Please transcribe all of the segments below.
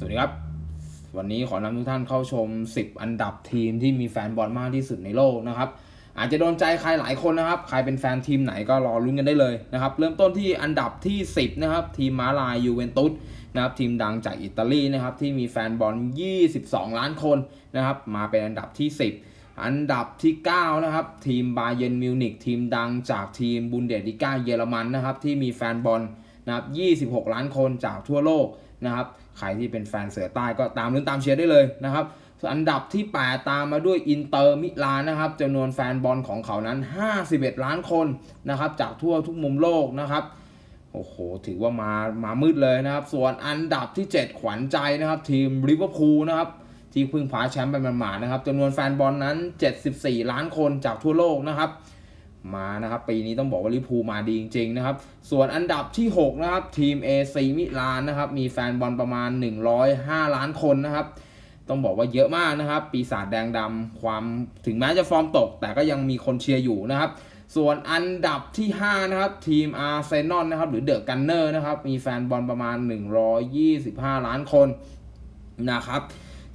สวัสดีครับ วันนี้ขอนำทุกท่านเข้าชม 10 อันดับทีมที่มีแฟนบอลมากที่สุดในโลกนะครับ อาจจะโดนใจใครหลายคนนะครับ ใครเป็นแฟนทีมไหนก็รอลุ้นกันได้เลยนะครับ เริ่มต้นที่อันดับที่ 10 นะครับ ทีมม้าลายยูเวนตุสนะครับทีมดังจากอิตาลีนะครับที่มีแฟนบอล 22 ล้านคนนะครับ มาเป็นอันดับที่ 10อันดับที่ 9 นะครับ ทีมบาเย r n มิวนิกทีมดังจากทีมบุนเดสลิก้าเยอรมันนะครับ ที่มีแฟนบอล นะครับ 26 ล้านคนจากทั่วโลกนะครับ ใครที่เป็นแฟนเสือใต้ก็ตามลุ้นตามเชียร์ได้เลยนะครับอันดับที่ 8 ตามมาด้วยอินเตอร์มิลานนะครับจำนวนแฟนบอลของเขานั้น 51 ล้านคนนะครับจากทั่วทุกมุมโลกนะครับโอ้โห ถือว่ามามามืดเลยนะครับ ส่วนอันดับที่ 7 ขวัญใจนะครับ ทีมลิเวอร์พูลนะครับที่เพิ่งคว้าแชมป์ไปหมาดๆนะครับจำนวนแฟนบอลนั้น 74 ล้านคนจากทั่วโลกนะครับ มานะครับ ปีนี้ต้องบอกว่าลิพูมาดีจริงๆนะครับ ส่วนอันดับที่ 6 นะครับ ทีม AC มิลานนะครับ มีแฟนบอลประมาณ 105 ล้านคนนะครับ ต้องบอกว่าเยอะมากนะครับ ปีศาจแดงดำความถึงแม้จะฟอร์มตก แต่ก็ยังมีคนเชียร์อยู่นะครับ ส่วนอันดับที่ 5 นะครับ ทีมอาร์เซนอลนะครับ หรือเดอะกันเนอร์นะครับ มีแฟนบอลประมาณ 125 ล้านคนนะครับ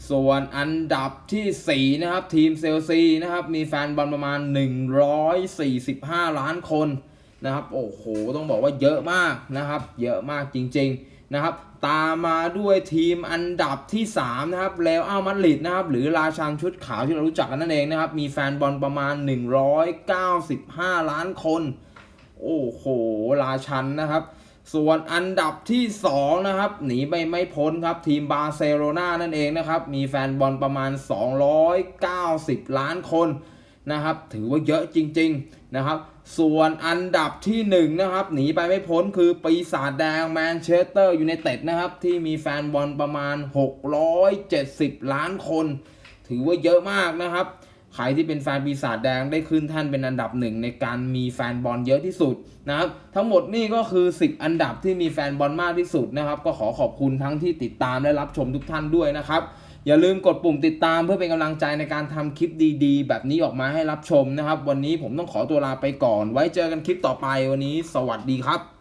ส่วนอันดับทีสี่ 4 นะครับ ทีมเซลซีนะครับ มีแฟนบอลประมาณ 145 ล้านคนนะครับโอ้โหต้องบอกว่าเยอะมากนะครับ เยอะมากจริงๆนะครับ ตามมาด้วยทีมอันดับที่ 3 นะครับเรอัลมาดริดนะครับ หรือราชันชุดขาวที่เรารู้จักกันนั่นเองนะครับ มีแฟนบอลประมาณ 195 ล้านคน โอ้โหราชันนะครับ ส่วนอันดับที่ 2 นะครับ หนีไปไม่พ้นครับ ทีมบาร์เซโลนานั่นเองนะครับ มีแฟนบอลประมาณ 290 ล้านคนนะครับ ถือว่าเยอะจริง ๆ นะครับ ส่วนอันดับที่ 1 นะครับ หนีไปไม่พ้นคือปีศาจแดงแมนเชสเตอร์ยูไนเต็ดนะครับ ที่มีแฟนบอลประมาณ 670 ล้านคน ถือว่าเยอะมากนะครับ ใครที่เป็นแฟนปีศาจแดงได้ขึ้นท่านเป็นอันดับหนึ่งในการมีแฟนบอลเยอะที่สุดนะครับ ทั้งหมดนี่ก็คือ 10 อันดับที่มีแฟนบอลมากที่สุดนะครับ ก็ขอขอบคุณทั้งที่ติดตามและรับชมทุกท่านด้วยนะครับ อย่าลืมกดปุ่มติดตามเพื่อเป็นกำลังใจในการทำคลิปดีๆ แบบนี้ออกมาให้รับชมนะครับ วันนี้ผมต้องขอตัวลาไปก่อน ไว้เจอกันคลิปต่อไปวันนี้ สวัสดีครับ